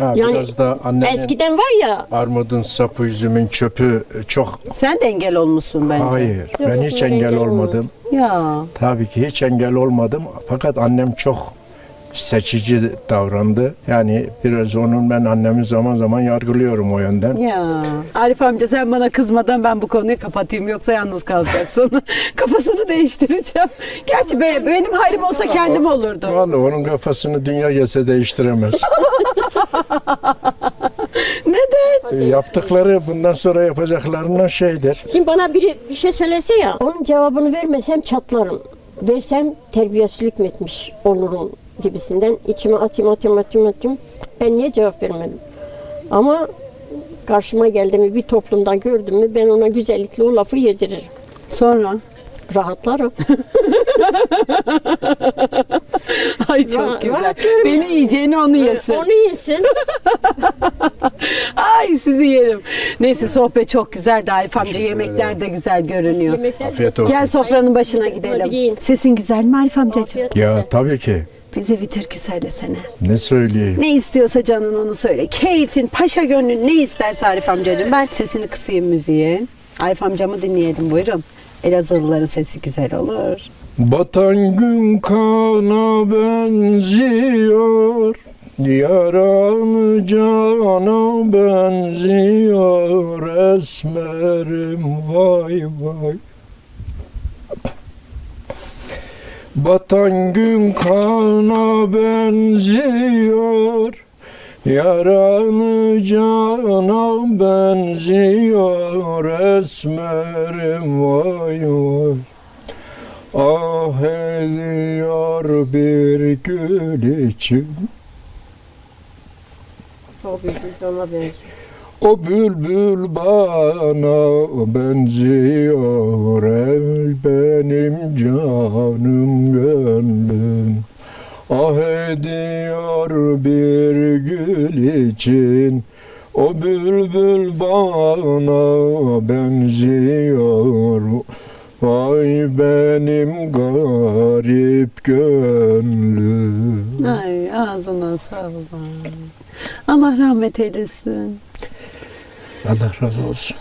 Ha, Yani biraz da annenin Eskiden var ya armudun sapı, üzümün çöpü çok... Sen de engel olmuşsun bence. Hayır, ben yok, hiç ben engel engel olmadım. Ya. Tabii ki hiç engel olmadım. Fakat annem çok seçici davrandı. Yani biraz onun ben annemi zaman zaman yargılıyorum o yönden. Ya. Arif amca sen bana kızmadan ben bu konuyu kapatayım yoksa yalnız kalacaksın. Kafasını değiştireceğim. Gerçi be- benim halim olsa kendim olurdu. Vallahi onun kafasını dünya gelse değiştiremez. Neden? Yaptıkları bundan sonra yapacaklarından şeydir. Şimdi bana biri bir şey söylese ya, onun cevabını vermesem çatlarım. Versem terbiyesizlik mi etmiş olurum gibisinden içime atayım atayım atayım atayım. Ben niye cevap vermedim? Ama karşıma geldi mi bir toplumda gördüm mü ben ona güzellikle o lafı yediririm. Sonra? Rahatlarım. Ay çok Ra- güzel. rahatlıyorum Beni yiyeceğini onu yesin. Onu yesin. Ay sizi yerim. Neyse sohbet çok güzeldi Arif amca. Yemekler de güzel görünüyor. Yemekler Afiyet olsun. Gel sofranın başına Hadi gidelim. yiyin. Sesin güzel mi Arif amcacığım? Afiyet Ya olsun. tabii ki. Bize bir türkü söylesene. Ne söyleyeyim? Ne istiyorsa canın onu söyle. Keyfin, paşa gönlün ne isterse Arif amcacığım. Ben sesini kısayım müziğin. Arif amcamı dinleyelim buyurun. Elazığlıların sesi güzel olur. Batan gün kana benziyor Yaranı cana benziyor Esmerim vay vay. Batan gün kana benziyor Yaranı cana benziyor Esmerim vay vay Ah ediyor bir gül için O bülbül ona benziyor. O bülbül bana benziyor Ey benim canım gönlüm Ah ediyor bir gül için O bülbül bana benziyor Vay benim garip gönlüm Ay ağzına sağlık. Allah rahmet eylesin. Allah razı olsun.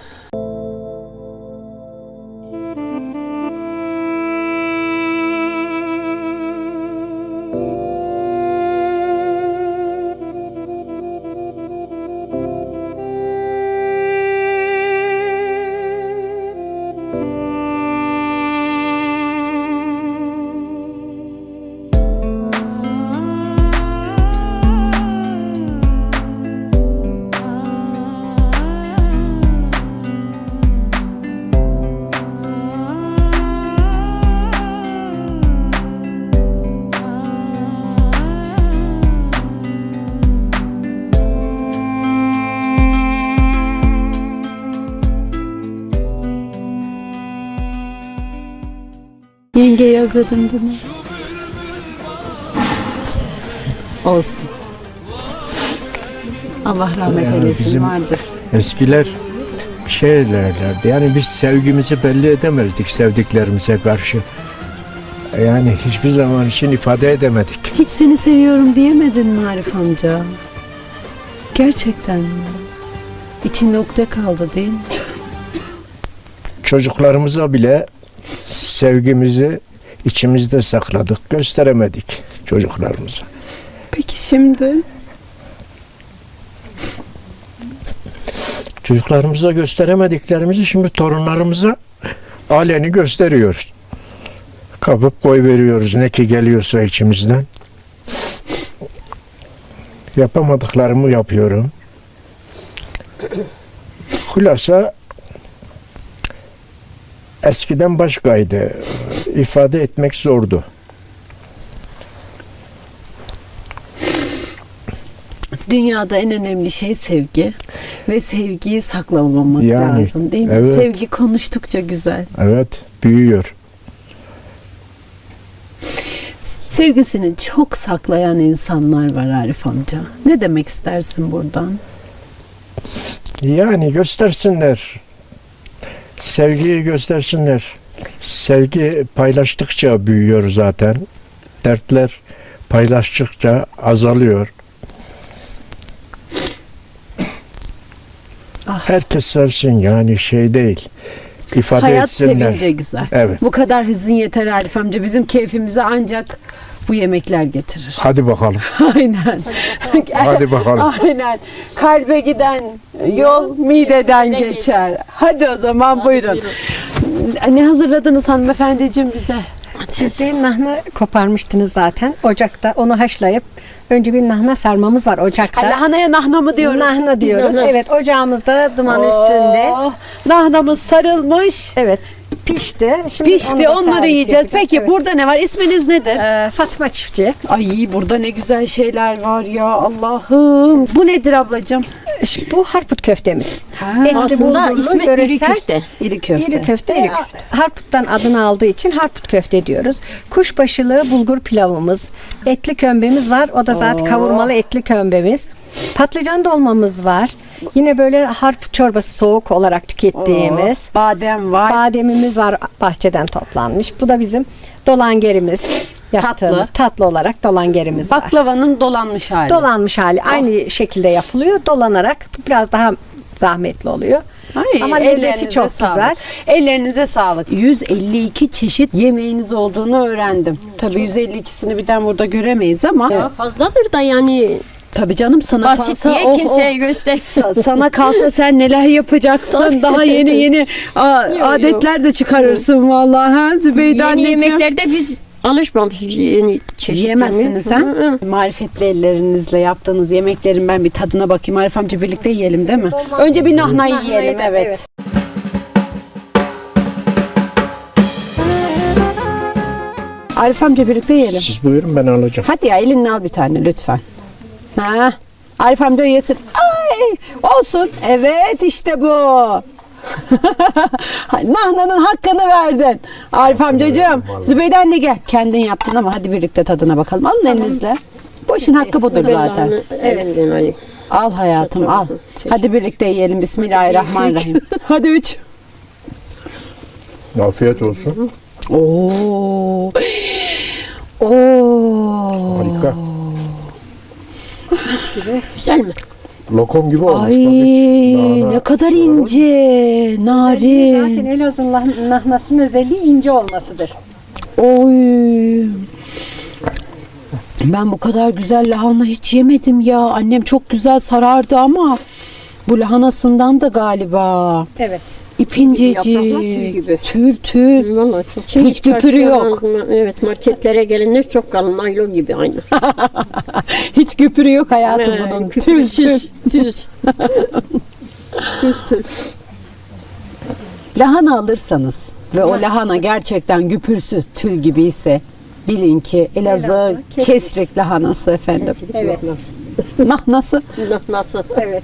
Yenge yazladın bunu. Olsun. Allah rahmet Yani eylesin bizim- vardır. Eskiler şey derlerdi. Yani biz sevgimizi belli edemezdik sevdiklerimize karşı. Yani hiçbir zaman için ifade edemedik. Hiç seni seviyorum diyemedin mi Arif amca? Gerçekten mi? İçinde ukde kaldı değil mi? Çocuklarımıza bile sevgimizi içimizde sakladık, gösteremedik çocuklarımıza. Peki şimdi? Çocuklarımıza gösteremediklerimizi şimdi torunlarımıza aleni gösteriyoruz. Kapıp koy veriyoruz ne ki geliyorsa içimizden. Yapamadıklarımı yapıyorum. Hulasa eskiden başkaydı. İfade etmek zordu. Dünyada en önemli şey sevgi ve sevgiyi saklamamak Yani, lazım değil mi? evet. Sevgi konuştukça güzel. Evet, büyüyor. Sevgisini çok saklayan insanlar var Arif amca. Ne demek istersin buradan? Yani göstersinler. Sevgiyi göstersinler. Sevgi paylaştıkça büyüyor zaten. Dertler paylaştıkça azalıyor. Ah. Herkes sevsin yani şey değil. İfade Hayat etsinler. sevince güzel. Evet. Bu kadar hüzün yeter Arif amca. Bizim keyfimize ancak bu yemekler getirir. Hadi bakalım. Aynen. Hadi bakalım. Aynen. Kalbe giden yol mideden geçer. Hadi o zaman buyurun. Ne hazırladınız hanımefendiciğim bize? Siz de nahna koparmıştınız zaten. Ocakta onu haşlayıp önce bir nahna sarmamız var ocakta. Ha, lahanaya nahna mı diyoruz? Nahna diyoruz. Nahna. Evet ocağımızda duman üstünde. Oh, Nahnamız sarılmış. Evet pişti. Şimdi onu Pişti da onları servis yiyeceğiz. yapacağız. Peki Evet. burada ne var? İsminiz nedir? Ee, Fatma Çiftçi. Ay burada ne güzel şeyler var ya Allah'ım. Bu nedir ablacığım? Bu harput köftemiz. Ha, Etli Aslında bulgurlu, ismi iri yöresel- köfte. İri köfte. İri köfte. e, Harput'tan adını aldığı için harput köfte diyoruz. Kuşbaşılı bulgur pilavımız. Etli kömbemiz var. O da zaten Oo. kavurmalı etli kömbemiz. Patlıcan dolmamız var. Yine böyle harp çorbası soğuk olarak tükettiğimiz. Oh, badem var. Bademimiz var bahçeden toplanmış. Bu da bizim dolangerimiz. Yaptığımız Tatlı. tatlı, olarak dolangerimiz var. Baklavanın dolanmış hali. Dolanmış hali aynı şekilde yapılıyor. Dolanarak biraz daha zahmetli oluyor. Ay, Ama lezzeti çok sağlık. güzel. Ellerinize sağlık. 152 çeşit yemeğiniz olduğunu öğrendim. Tabii 152'sini birden burada göremeyiz ama Daha fazladır da yani tabii canım sana basit kalsa diye oh, kimseye oh. göstersin. Sa- sana kalsa sen neler yapacaksın? Daha yeni yeni a- yo. adetler de çıkarırsın vallahi ha Zübeyde Yeni anneciğim. yemeklerde biz alışmamışız yeni çeşitlerini. Yiyemezsiniz ha? Hı hı. Marifetli ellerinizle yaptığınız yemeklerin ben bir tadına bakayım. Arif amca birlikte yiyelim değil mi? Önce bir nahnayı Nahnayı yiyelim da- evet. evet. Arif amca birlikte yiyelim. Siz buyurun ben alacağım. Hadi ya elini al bir tane lütfen. Ha. Arif amca yesin. Ay olsun. Evet işte bu. Nahnanın hakkını verdin. Arif amcacığım. Zübeyde anne gel. Kendin yaptın ama hadi birlikte tadına bakalım. Alın elinizle. Bu işin hakkı budur zaten. Evet. Ali. Al hayatım al. Hadi birlikte yiyelim. Bismillahirrahmanirrahim. Hadi üç. Afiyet olsun. Oo. Oo. Harika. Güzel mi? Lokum gibi olmuş. Ay bak hiç. ne kadar ince, Zaten narin. Elazığ lah- nahnasının özelliği ince olmasıdır. Oy. Ben bu kadar güzel lahana hiç yemedim ya. Annem çok güzel sarardı ama bu lahanasından da galiba. Evet. İpincecik. Yapraklar tül gibi. Tül tül. Vallahi çok. Hiç güpürü yok. Evet marketlere gelenler çok kalın naylon gibi aynı. Hiç güpürü yok hayatım Ee, bunun. Tül tül. küpürsüz, düz. düz tül. Lahana alırsanız ve o lahana gerçekten güpürsüz tül gibi ise bilin ki Elazığ Elazığ kesrik. kesrik lahanası efendim. Evet. Nahnası. Nasıl? Evet.